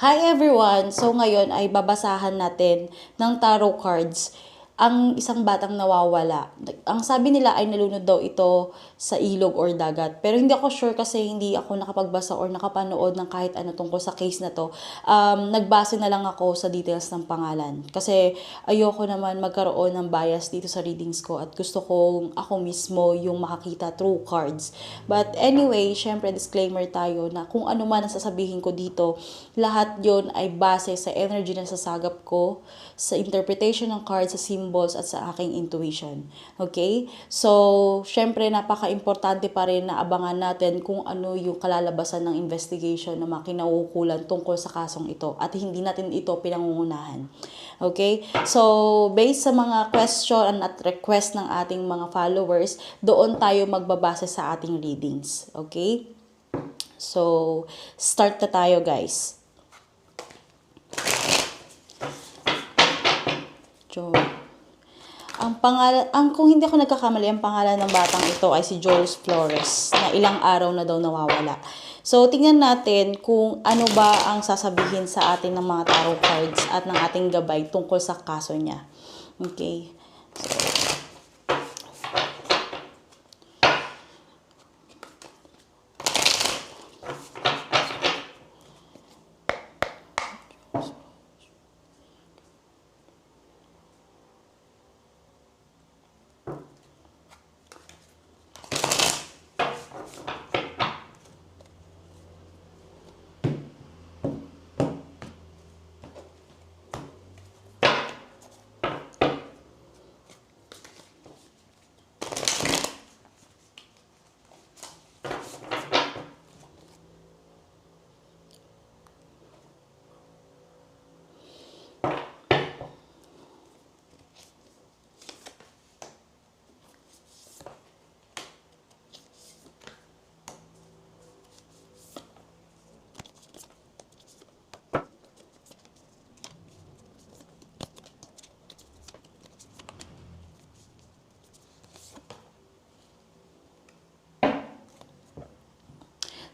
Hi everyone! So ngayon ay babasahan natin ng tarot cards ang isang batang nawawala. Ang sabi nila ay nalunod daw ito sa ilog or dagat. Pero hindi ako sure kasi hindi ako nakapagbasa or nakapanood ng kahit ano tungkol sa case na to. Um, nagbase na lang ako sa details ng pangalan. Kasi ayoko naman magkaroon ng bias dito sa readings ko at gusto kong ako mismo yung makakita through cards. But anyway, syempre disclaimer tayo na kung ano man ang sasabihin ko dito, lahat yon ay base sa energy na sasagap ko, sa interpretation ng cards, sa symbols, at sa aking intuition. Okay? So, syempre, napaka-importante pa rin na abangan natin kung ano yung kalalabasan ng investigation na makinaukulan tungkol sa kasong ito at hindi natin ito pinangungunahan. Okay? So, based sa mga question at request ng ating mga followers, doon tayo magbabase sa ating readings. Okay? So, start na tayo guys. Jo. Ang pangalan, ang kung hindi ako nagkakamali, ang pangalan ng batang ito ay si Jules Flores na ilang araw na daw nawawala. So, tingnan natin kung ano ba ang sasabihin sa atin ng mga tarot cards at ng ating gabay tungkol sa kaso niya. Okay. So,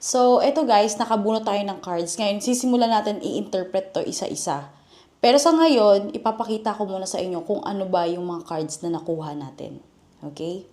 So, eto guys, nakabuno tayo ng cards. Ngayon, sisimulan natin i-interpret to isa-isa. Pero sa ngayon, ipapakita ko muna sa inyo kung ano ba yung mga cards na nakuha natin. Okay?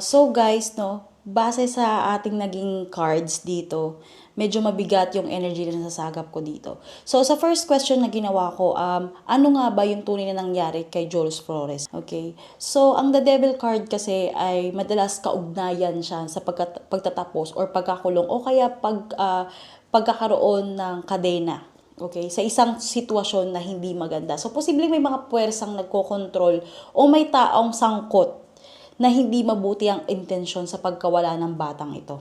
So guys, no, base sa ating naging cards dito, medyo mabigat yung energy na nasasagap ko dito. So sa first question na ginawa ko, um, ano nga ba yung tunay na nangyari kay Jules Flores? Okay. So ang The Devil card kasi ay madalas kaugnayan siya sa pagkat- pagtatapos or pagkakulong o kaya pag ah, pagkakaroon ng kadena. Okay, sa isang sitwasyon na hindi maganda. So, posibleng may mga puwersang nagkokontrol o may taong sangkot na hindi mabuti ang intensyon sa pagkawala ng batang ito.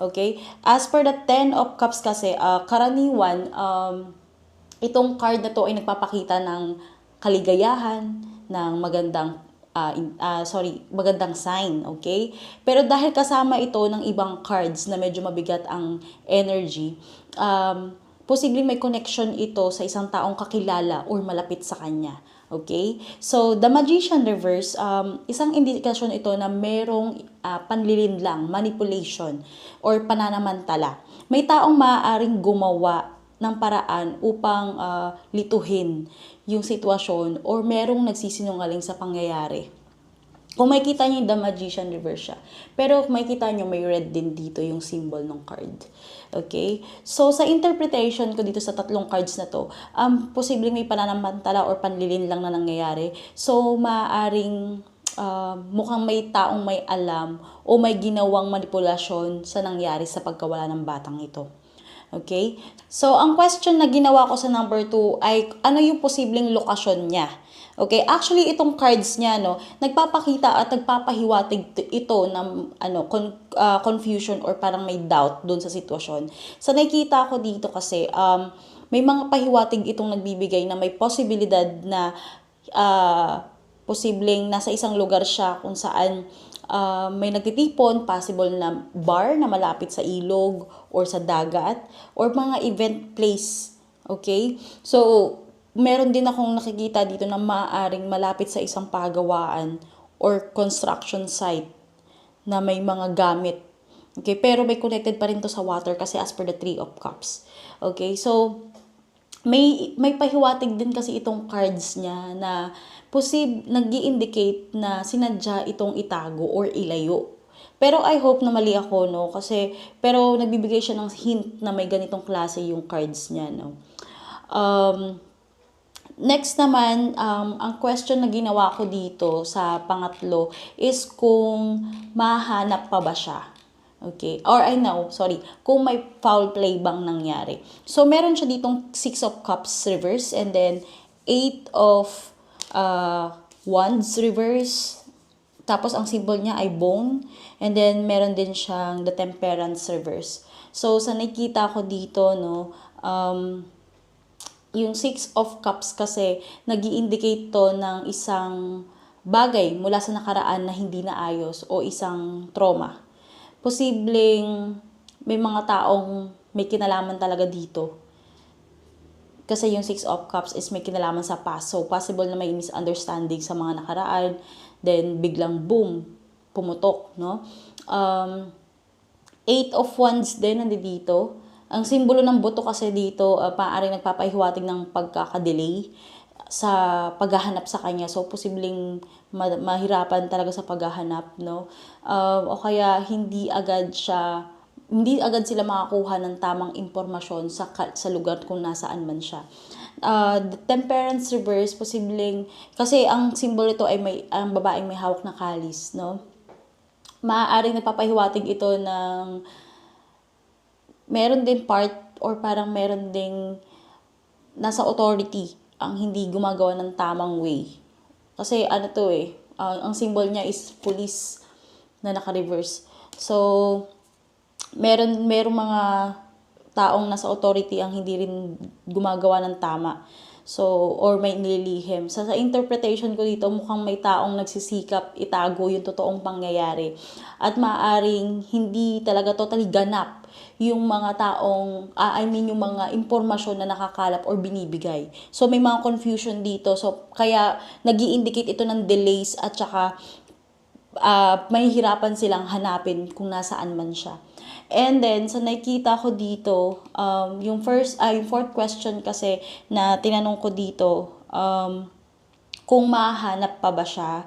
Okay? As per the Ten of Cups kasi, ah, karaniwan, um, itong card na to ay nagpapakita ng kaligayahan, ng magandang ah, in- ah, sorry, magandang sign, okay? Pero dahil kasama ito ng ibang cards na medyo mabigat ang energy, um, posibleng may connection ito sa isang taong kakilala or malapit sa kanya. Okay? So, the magician reverse, um, isang indikasyon ito na merong uh, panlilinlang, manipulation, or pananamantala. May taong maaaring gumawa ng paraan upang uh, lituhin yung sitwasyon or merong nagsisinungaling sa pangyayari. Kung makikita niyo yung The Magician reverse siya. Pero kung makikita niyo may red din dito yung symbol ng card. Okay? So, sa interpretation ko dito sa tatlong cards na to, um, posibleng may pananamantala or panlilin lang na nangyayari. So, maaring uh, mukhang may taong may alam o may ginawang manipulasyon sa nangyari sa pagkawala ng batang ito. Okay? So, ang question na ginawa ko sa number 2 ay ano yung posibleng lokasyon niya? Okay, actually itong cards niya no, nagpapakita at nagpapahiwatig ito ng ano con- ah, confusion or parang may doubt doon sa sitwasyon. Sa nakikita ko dito kasi um may mga pahiwatig itong nagbibigay na may posibilidad na ah, posibleng nasa isang lugar siya kung saan ah, may nagtitipon, possible na bar na malapit sa ilog or sa dagat or mga event place. Okay? So, meron din akong nakikita dito na maaaring malapit sa isang pagawaan or construction site na may mga gamit. Okay, pero may connected pa rin to sa water kasi as per the Three of Cups. Okay, so may may pahiwatig din kasi itong cards niya na posib nag indicate na sinadya itong itago or ilayo. Pero I hope na mali ako, no? Kasi, pero nagbibigay siya ng hint na may ganitong klase yung cards niya, no? Um, Next naman, um, ang question na ginawa ko dito sa pangatlo is kung mahanap pa ba siya. Okay. Or I know, sorry, kung may foul play bang nangyari. So, meron siya ditong Six of Cups reverse and then Eight of uh, Wands reverse. Tapos, ang symbol niya ay bone. And then, meron din siyang the Temperance reverse. So, sa nakita ko dito, no, um, yung Six of Cups kasi nag indicate to ng isang bagay mula sa nakaraan na hindi naayos o isang trauma. Posibleng may mga taong may kinalaman talaga dito. Kasi yung Six of Cups is may kinalaman sa past. So, possible na may misunderstanding sa mga nakaraan. Then, biglang boom, pumutok, no? Um, Eight of Wands din nandito ang simbolo ng buto kasi dito, uh, paaaring nagpapahiwatig ng pagkakadelay sa paghahanap sa kanya. So, posibleng ma- mahirapan talaga sa paghahanap, no? Uh, o kaya hindi agad siya hindi agad sila makakuha ng tamang impormasyon sa sa lugar kung nasaan man siya. Uh, the temperance reverse posibleng kasi ang simbolo ito ay may ang babaeng may hawak na kalis, no? Maaaring nagpapahiwatig ito ng meron din part or parang meron ding nasa authority ang hindi gumagawa ng tamang way. Kasi ano to eh, uh, ang symbol niya is police na naka-reverse. So, meron, meron mga taong nasa authority ang hindi rin gumagawa ng tama. So, or may nililihim. So, sa interpretation ko dito, mukhang may taong nagsisikap itago yung totoong pangyayari. At maaring hindi talaga totally ganap yung mga taong, uh, I mean yung mga impormasyon na nakakalap or binibigay. So, may mga confusion dito. So, kaya nag indicate ito ng delays at saka uh, may hirapan silang hanapin kung nasaan man siya. And then, sa nakita ko dito, um, yung first, uh, yung fourth question kasi na tinanong ko dito, um, kung mahanap pa ba siya,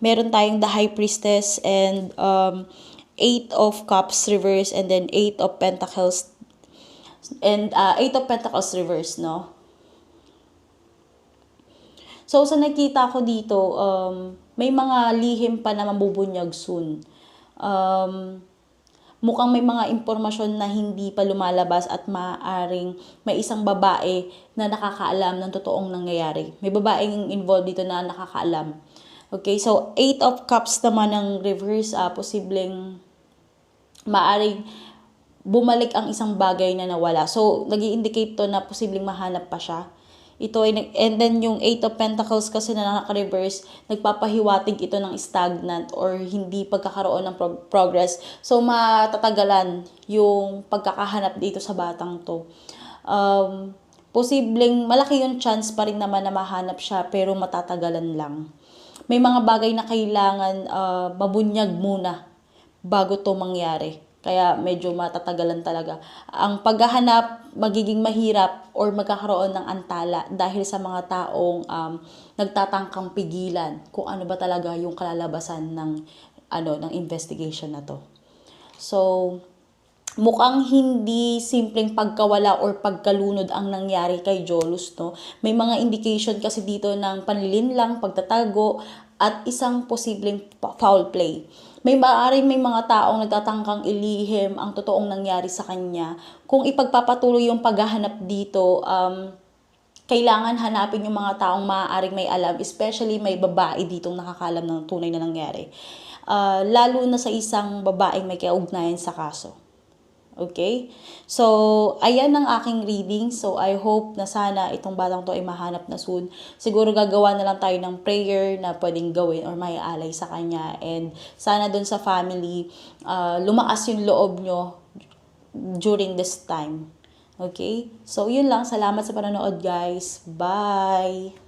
meron tayong the High Priestess and um, Eight of Cups reverse and then Eight of Pentacles and uh, Eight of Pentacles reverse, no? So, sa nakita ko dito, um, may mga lihim pa na mabubunyag soon. Um, mukhang may mga impormasyon na hindi pa lumalabas at maaaring may isang babae na nakakaalam ng totoong nangyayari. May babaeng involved dito na nakakaalam. Okay, so Eight of Cups naman ng reverse, uh, posibleng maaaring bumalik ang isang bagay na nawala. So, nag indicate to na posibleng mahanap pa siya ito ay, and then yung Eight of Pentacles kasi na naka-reverse, nagpapahiwatig ito ng stagnant or hindi pagkakaroon ng pro- progress. So, matatagalan yung pagkakahanap dito sa batang to. Um, posibleng malaki yung chance pa rin naman na mahanap siya pero matatagalan lang. May mga bagay na kailangan uh, mabunyag muna bago to mangyari. Kaya medyo matatagalan talaga. Ang paghahanap magiging mahirap or magkakaroon ng antala dahil sa mga taong um, nagtatangkang pigilan kung ano ba talaga yung kalalabasan ng ano ng investigation na to. So, mukhang hindi simpleng pagkawala or pagkalunod ang nangyari kay Jolus, no? May mga indication kasi dito ng panlilinlang, pagtatago, at isang posibleng foul play. May maaaring may mga taong nagtatangkang ilihim ang totoong nangyari sa kanya. Kung ipagpapatuloy yung paghahanap dito, um, kailangan hanapin yung mga taong maaaring may alam, especially may babae ditong nakakalam ng tunay na nangyari. Uh, lalo na sa isang babaeng may kaugnayan sa kaso. Okay? So, ayan ang aking reading. So, I hope na sana itong batang to ay mahanap na soon. Siguro gagawa na lang tayo ng prayer na pwedeng gawin or may alay sa kanya. And sana dun sa family, uh, lumakas yung loob nyo during this time. Okay? So, yun lang. Salamat sa panonood, guys. Bye!